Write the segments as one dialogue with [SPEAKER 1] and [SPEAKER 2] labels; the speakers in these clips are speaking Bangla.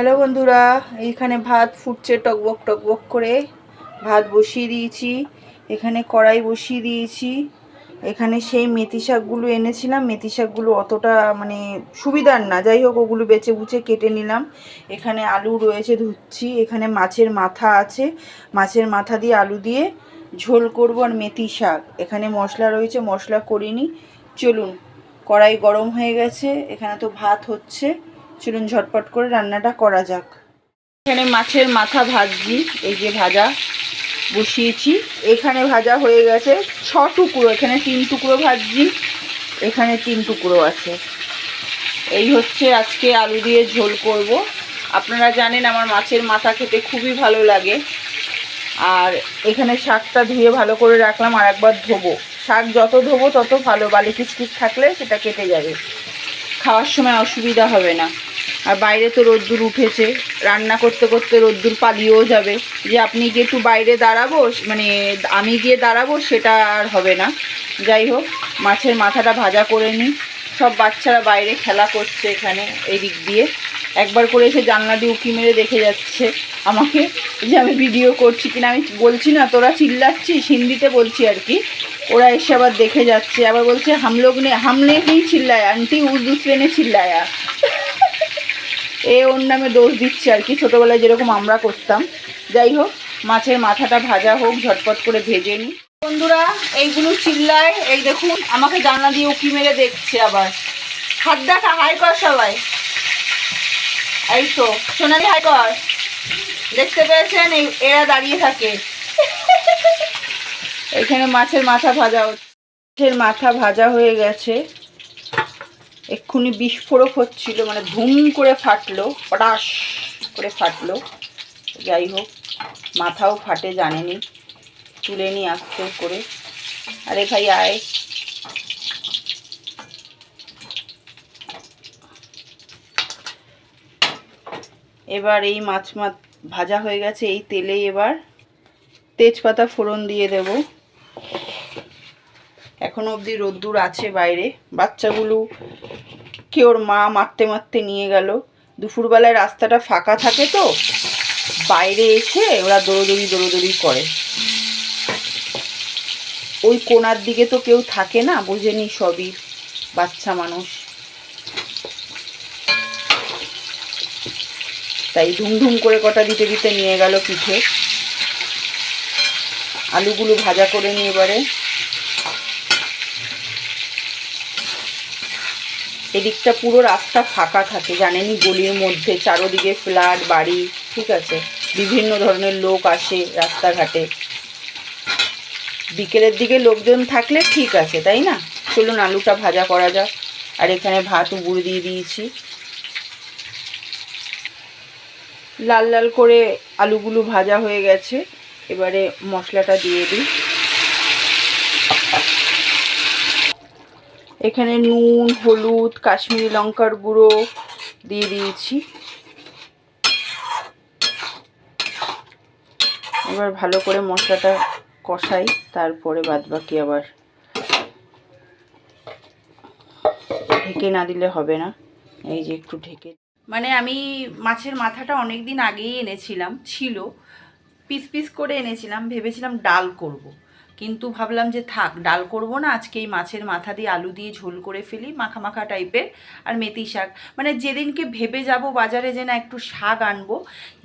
[SPEAKER 1] হ্যালো বন্ধুরা, এইখানে ভাত ফুটছে টকবক টকবক করে। ভাত বসিয়ে দিয়েছি, এখানে কড়াই বসিয়ে দিয়েছি। এখানে সেই মেথি শাকগুলো এনেছিলাম। মেথি শাকগুলো অতটা মানে সুবিধার না। যাই হোক, ওগুলো বেছে বুচে কেটে নিলাম। এখানে আলু রয়েছে ধুচ্ছি। এখানে মাছের মাথা আছে। মাছের মাথা দিয়ে আলু দিয়ে ঝোল করব আর মেথি শাক। এখানে মশলা রয়েছে, মশলা করিনি। চলুন, কড়াই গরম হয়ে গেছে। এখানে তো ভাত হচ্ছে। চলুন ঝটপট করে রান্নাটা করা যাক। এখানে মাছের মাথা ভাজছি এই যে ভাজা বসিয়েছি। এখানে ভাজা হয়ে গেছে ছ টুকরো, এখানে তিন টুকরো ভাজছি, এখানে তিন টুকরো আছে। এই হচ্ছে আজকে আলু দিয়ে ঝোল করব। আপনারা জানেন আমার মাছের মাথা খেতে খুবই ভালো লাগে। আর এখানে শাকটা ধুয়ে ভালো করে রাখলাম আর একবার ধোবো। শাক যত ধোবো তত ভালো, বালি কিচকিচ থাকলে সেটা কেটে যাবে। খাওয়ার সময় অসুবিধা হবে না। আর বাইরে তো রোদ্দুর উঠেছে। রান্না করতে করতে রোদ্দুর পালিয়েও যাবে। যে আপনি গিয়ে একটু বাইরে দাঁড়াবো মানে আমি গিয়ে দাঁড়াবো সেটা আর হবে না। যাই হোক, মাছের মাথাটা ভাজা করে নিই সব বাচ্চারা বাইরে খেলা করছে এখানে এই দিক দিয়ে। একবার করে এসে জানলা দিয়ে উঁকি মেরে দেখে যাচ্ছে আমাকে যে আমি ভিডিও করছি কিনা। আমি বলছি, না, তোরা চিল্লাচ্ছিস? হিন্দিতে বলছি আর কি। ওরা এসে আবার দেখে যাচ্ছে। আবার বলছে হাম লোক নে হামনে নেই চিল্লায়া, আন্টি উস দুসরে নে চিল্লায়া। এ ওর নামে দোষ দিচ্ছে আর কি। ছোটোবেলায় যেরকম আমরা করতাম। যাই হোক, মাছের মাথাটা ভাজা হোক, ঝটপট করে ভেজে নিই। বন্ধুরা, এইগুলো চিল্লায়। এই দেখুন, আমাকে জানলা দিয়ে উকি মেরে দেখছে আবার। হাত দেখা হাই কর সবাই। এই তো, সোনালি হাই কর। দেখতে পেয়েছেন? এই এরা দাঁড়িয়ে থাকে। এখানে মাছের মাথা ভাজা হচ্ছে। মাছের মাথা ভাজা হয়ে গেছে। এক্ষুনি বিস্ফোরক হচ্ছিল মানে ধুম করে ফাটলো, পটাশ করে ফাটলো। যাই হোক, মাথাও ফাটে জানেনি, তুলে নি আস্তে করে। আরে ভাই, আয়। এবার এই মাছ মাছ ভাজা হয়ে গেছে, এই তেলেই এবার তেজপাতা ফোড়ন দিয়ে দেব। এখনও অবধি রোদ্দুর আছে বাইরে। বাচ্চাগুলো কে ওর মা মারতে মারতে নিয়ে গেল। দুপুরবেলায় রাস্তাটা ফাঁকা থাকে তো, বাইরে এসে ওরা দৌড়দৌড়ি দৌড়দৌড়ি করে। ওই কোনার দিকে তো কেউ থাকে না, বোঝেনি সবই বাচ্চা মানুষ। তাই ধুমধুম করে কটা দিতে দিতে নিয়ে গেল পিঠে। আলুগুলো ভাজা করে নিয়ে এবারে। এদিকটা পুরো রাস্তা ফাঁকা থাকে, জানেনই, গলির মধ্যে, চারোদিকে ফ্ল্যাট, বাড়ি, ঠিক আছে? বিভিন্ন ধরনের লোক আসে রাস্তাঘাটে। বিকেলের দিকে লোকজন থাকলে ঠিক আছে, তাই না? চলুন, আলুটা ভাজা করা যাক। আর এখানে ভাত উবুড় দিয়ে দিয়েছি। লাল লাল করে আলুগুলো ভাজা হয়ে গেছে। এবারে মশলাটা দিয়ে দিই। এখানে নুন, হলুদ, কাশ্মীরি লঙ্কার গুঁড়ো দিয়ে দিয়েছি। এবার ভালো করে মশলাটা কষাই, তারপরে বাদ বাকি আবার ঢেকে না দিলে হবে না। এই যে একটু ঢেকে মানে আমি মাছের মাথাটা অনেক দিন আগেই এনেছিলাম, ছিল। পিস পিস করে এনেছিলাম, ভেবেছিলাম ডাল করব। কিন্তু ভাবলাম যে থাক, ডাল করব না আজকে এই মাছের মাথা দিয়ে আলু দিয়ে ঝোল করে ফেলি মাখা মাখা টাইপের, আর মেথি শাক। মানে যেদিনকে ভেবে যাব বাজারে যে না একটু শাক আনব,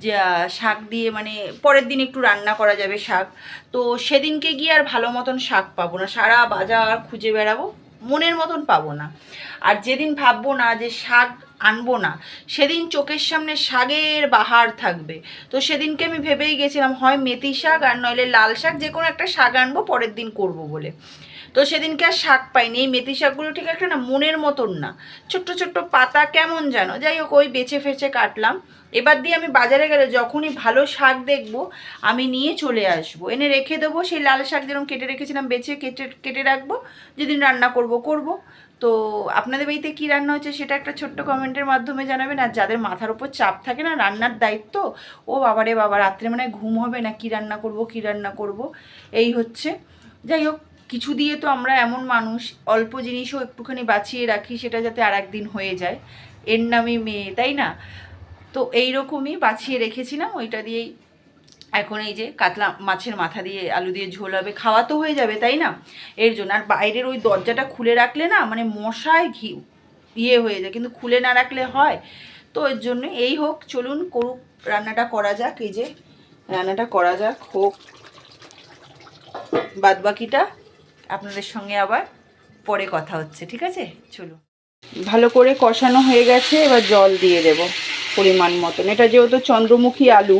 [SPEAKER 1] যে শাক দিয়ে মানে পরের দিন একটু রান্না করা যাবে শাক, তো সেদিনকে গিয়ে আর ভালো মতন শাক পাবো না, সারা বাজার খুঁজে বেড়াবো, মনের মতন পাবো না। আর যেদিন ভাববো না যে শাক আনব না। সেদিন চোখের সামনে শাগের বাহার থাকবে। তো সেদিনকে আমি ভেবেই গেছিলাম, হয় মেথি শাক আর নইলে লাল শাক যে কোনো একটা শাক আনব, পরের দিন করব বলে। তো সেদিনকে আর শাক পাইনি। এই মেথি শাকগুলো ঠিক একটা না মনের মতন না। ছোট্ট ছোট্ট পাতা কেমন জানো যাই হোক, ওই বেছে ফেছে কাটলাম। এবার দিয়ে আমি বাজারে গেলে যখনই ভালো শাক দেখব, আমি নিয়ে চলে আসব। এনে রেখে দেবো, সেই লাল শাক যেরকম কেটে রেখেছিলাম, বেছে কেটে কেটে রাখব। যেদিন রান্না করব করব। তো আপনাদের বাড়িতে কী রান্না হচ্ছে সেটা একটা ছোট্ট কমেন্টের মাধ্যমে জানাবেন। আর যাদের মাথার উপর চাপ থাকে না, রান্নার দায়িত্ব, ও বাবারে বাবা, রাত্রে মানে ঘুম হবে না, কী রান্না করব, কী রান্না করব? এই হচ্ছে। যাই হোক, কিছু দিয়ে তো আমরা এমন মানুষ, অল্প জিনিসও একটুখানি বাঁচিয়ে রাখি, সেটা যাতে আর একদিন হয়ে যায়। এর নামই মেয়ে, তাই না? তো এই রকমই বাছিয়ে রেখেছিলাম, ওইটা দিয়েই এখন এই যে কাতলা মাছের মাথা দিয়ে আলু দিয়ে ঝোল হবে, খাওয়া তো হয়ে যাবে, তাই না? এর জন্য আর বাইরের ওই দরজাটা খুলে রাখলে না মানে মশায় ঘি ইয়ে হয়ে যায়, কিন্তু খুলে না রাখলে হয়। তো এর জন্য এই হোক, চলুন করুক, রান্নাটা করা যাক, এই যে রান্নাটা করা যাক, হোক। বাদ বাকিটা আপনাদের সঙ্গে আবার পরে কথা হচ্ছে, ঠিক আছে? চলুন। ভালো করে কষানো হয়ে গেছে, এবার জল দিয়ে দেব পরিমাণ মতন। এটা যেহেতু চন্দ্রমুখী আলু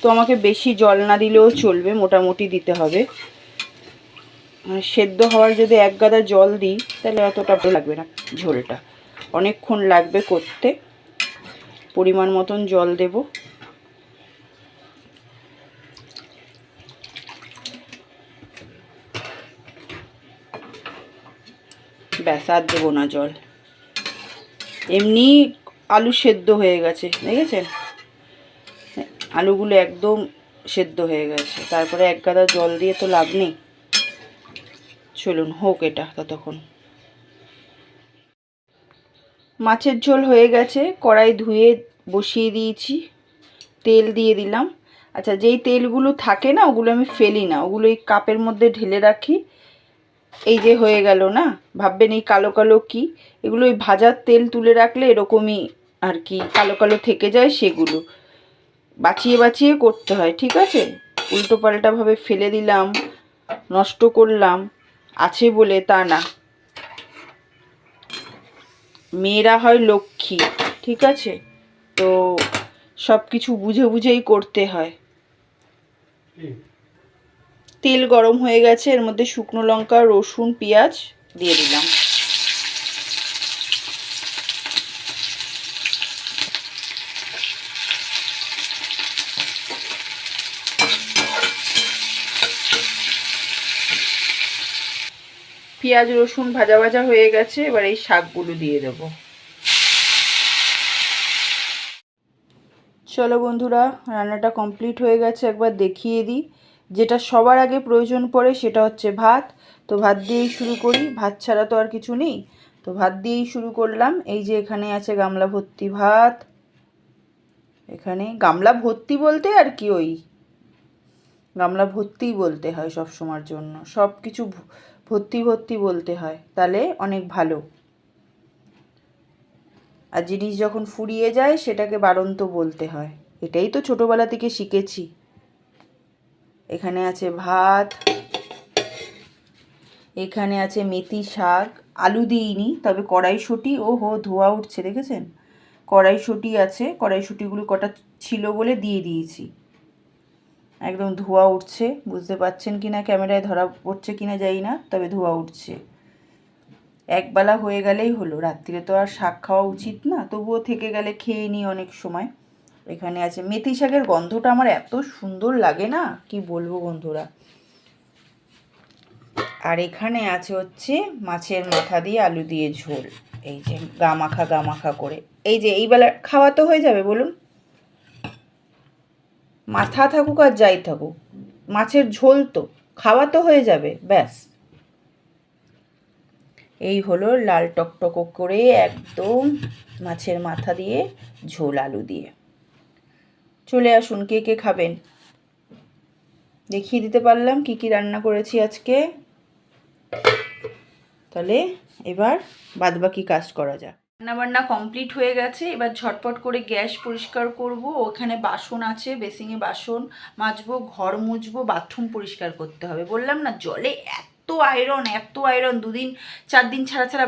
[SPEAKER 1] তো আমাকে বেশি জল না দিলেও চলবে, মোটামুটি দিতে হবে। সেদ্ধ হওয়ার যদি এক গাদা জল দিই, তাহলে অতটা লাগবে না ঝোলটা। অনেকক্ষণ লাগবে করতে। পরিমাণ মতন জল দেব। ব্যাস, আর দেবো না জল। এমনি আলু সেদ্ধ হয়ে গেছে, দেখেছেন? আলুগুলো একদম সেদ্ধ হয়ে গেছে। তারপরে এক গাদা জল দিয়ে তো লাভ নেই। চলুন, হোক এটা ততক্ষণ। মাছের ঝোল হয়ে গেছে। কড়াই ধুয়ে বসিয়ে দিয়েছি। তেল দিয়ে দিলাম। আচ্ছা যেই তেলগুলো থাকে না, ওগুলো আমি ফেলি না। ওগুলো এই কাপের মধ্যে ঢেলে রাখি। এই যে হয়ে গেল না? ভাববেন এই কালো কালো কি? এগুলো ওই ভাজার তেল তুলে রাখলে এরকমই আর কি, কালো কালো থেকে যায় সেগুলো। বাঁচিয়ে বাঁচিয়ে করতে হয়, ঠিক আছে? উল্টো পাল্টাভাবে ফেলে দিলাম, নষ্ট করলাম, আছে বলে তা না। মেয়েরা হয় লক্ষ্মী, ঠিক আছে? তো সব কিছু বুঝে বুঝেই করতে হয়। তেল গরম হয়ে গেছে, এর মধ্যে শুকনো লঙ্কা, রসুন, পেঁয়াজ দিয়ে দিলাম। পেঁয়াজ, রসুন ভাজা ভাজা হয়ে গেছে, এবার এই শাকগুলো দিয়ে দেব। চলো বন্ধুরা, রান্নাটা কমপ্লিট হয়ে গেছে, একবার দেখিয়ে দিই। যেটা সবার আগে প্রয়োজন পড়ে সেটা হচ্ছে ভাত। তো ভাত দিয়েই শুরু করি, ভাত ছাড়া তো আর কিছু নেই। তো ভাত দিয়েই শুরু করলাম। এই যে এখানে আছে গামলা ভর্তি ভাত। এখানে গামলা ভর্তি বলতে আর কি ওই। গামলা ভর্তিই বলতে হয় সব সময়ের জন্য। সব কিছু ভর্তি ভর্তি বলতে হয়, তাহলে অনেক ভালো। আর জিনিস যখন ফুরিয়ে যায়, সেটাকে বারন্ত বলতে হয়। এটাই তো ছোটোবেলা থেকে শিখেছি। এখানে আছে ভাত, এখানে আছে মেথি শাক, আলু দিইনি, তবে কড়াইশুঁটি ও হো ধোয়া উঠছে, দেখেছেন? কড়াইশুঁটি আছে, কড়াইশুঁটিগুলো কটা ছিল বলে দিয়ে দিয়েছি। একদম ধোয়া উঠছে, বুঝতে পারছেন কি না ক্যামেরায় ধরা পড়ছে কি না জানি না, তবে ধোয়া উঠছে। একবেলা হয়ে গেলেই হলো, রাত্রিরে তো আর শাক খাওয়া উচিত না, তবুও থেকে গেলে খেয়ে নিই অনেক সময়। এখানে আছে, মেথি শাকের গন্ধটা আমার এত সুন্দর লাগে না, কি বলব বন্ধুরা? আর এখানে আছে হচ্ছে, মাছের মাথা দিয়ে আলু দিয়ে ঝোল, এই যে গামাখা গামাখা করে। এই যে, এইবেলা খাওয়া তো হয়ে যাবে, বলুন? মাথা থাকুক আর যাই থাকুক। মাছের ঝোল তো, খাওয়া তো হয়ে যাবে, ব্যাস। এই হলো লাল টকটক করে একদম মাছের মাথা দিয়ে ঝোল আলু দিয়ে। চলে আসুন, কে কে খাবেন? দেখিয়ে দিতে পারলাম কি কি রান্না করেছি আজকে। তাহলে এবার বাদবাকি কাজ করা যাক। রান্নাবান্না কমপ্লিট হয়ে গেছে। এবার ঝটপট করে গ্যাস পরিষ্কার করব। ওখানে বাসন আছে, বেসিংয়ে বাসন মাজবো, ঘর মুছবো বাথরুম পরিষ্কার করতে হবে। বললাম না, জলে এত আয়রন এত আয়রন দুদিন চার দিন ছাড়া ছাড়া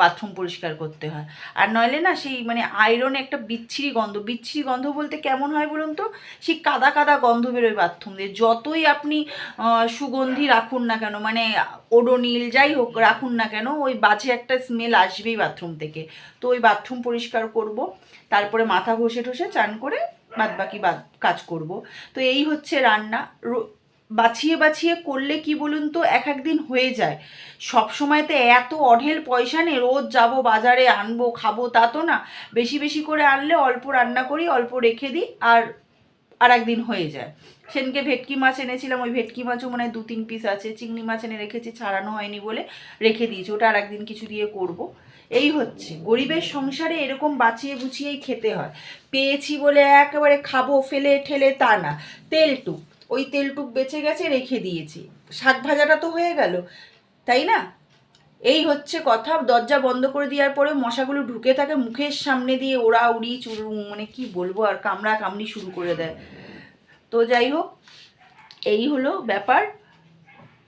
[SPEAKER 1] বাথরুম পরিষ্কার করতে হয়। আর নইলে না সেই মানে আয়রনে একটা বিচ্ছিরি গন্ধ বিচ্ছিরি গন্ধ বলতে কেমন হয় বলুন তো? সেই কাদা কাদা গন্ধ বেরোয় বাথরুম দিয়ে। যতই আপনি সুগন্ধি রাখুন না কেন মানে ওডোনিল যাই হোক রাখুন না কেন, ওই বাজে একটা স্মেল আসবেই বাথরুম থেকে। তো ওই বাথরুম পরিষ্কার করব, তারপরে মাথা ঘষে ঠসে চান করে বাদ বাকি বাদ কাজ করব। তো এই হচ্ছে রান্না। বাছিয়ে বাছিয়ে করলে কি বলুন তো, এক একদিন হয়ে যায়। সব সময়তে এত অঢেল পয়সা নেই রোজ যাব বাজারে আনব, খাব তা তো না। বেশি বেশি করে আনলে অল্প রান্না করি, অল্প রেখে দিই আর আর একদিন হয়ে যায়। সেদিনকে ভেটকি মাছ এনেছিলাম, ওই ভেটকি মাছও মনে দু তিন পিস আছে। চিংড়ি মাছ এনে রেখেছি, ছাড়ানো হয়নি বলে রেখে দিয়েছি, ওটা আর একদিন কিছু দিয়ে করব। এই হচ্ছে, গরিবের সংসারে এরকম বাঁচিয়ে বুচিয়েই খেতে হয়। পেয়েছি বলে একেবারে খাব, ফেলে ঠেলে তা না। তেলটুক ওই তেলটুক বেঁচে গেছে, রেখে দিয়েছি। শাক ভাজাটা তো হয়ে গেল, তাই না? এই হচ্ছে কথা, দরজা বন্ধ করে দেওয়ার পরে মশাগুলো ঢুকে থাকে মুখের সামনে দিয়ে, ওড়া উড়ি চুর মানে কি বলব, আর কামড়া কামড়ি শুরু করে দেয়। তো যাই হোক, এই হলো ব্যাপার।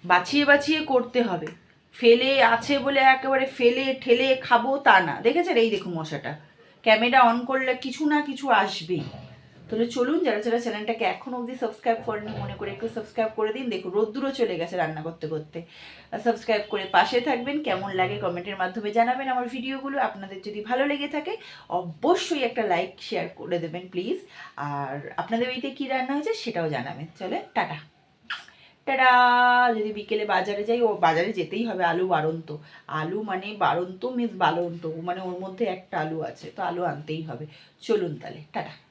[SPEAKER 1] বাছিয়ে বাছিয়ে করতে হবে। ফেলে আছে বলে একেবারে ফেলে, ঠেলে খাব তা না। দেখেছেন? এই দেখুন মশাটা। ক্যামেরা অন করলে কিছু না কিছু আসবেই। তাহলে চলুন যারা যারা চ্যানেলটাকে এখন অবধি সাবস্ক্রাইব করেনি মনে করে একটু সাবস্ক্রাইব করে দিন। দেখুন, রোদ্দুরও চলে গেছে রান্না করতে করতে। সাবস্ক্রাইব করে পাশে থাকবেন, কেমন লাগে কমেন্টের মাধ্যমে জানাবেন আমার ভিডিওগুলো আপনাদের যদি ভালো লেগে থাকে, অবশ্যই একটা লাইক শেয়ার করে দেবেন প্লিজ আর আপনাদের বাড়িতে কী রান্না হয়েছে সেটাও জানাবেন। চলে, টাটা। টাটা! যদি বিকেলে বাজারে যাই, ও বাজারে যেতেই হবে আলু বাড়ন্ত। আলু মানে বাড়ন্ত মিন্স বাড়ন্ত মানে ওর মধ্যে একটা আলু আছে, তো আলু আনতেই হবে। চলুন তাহলে, টাটা।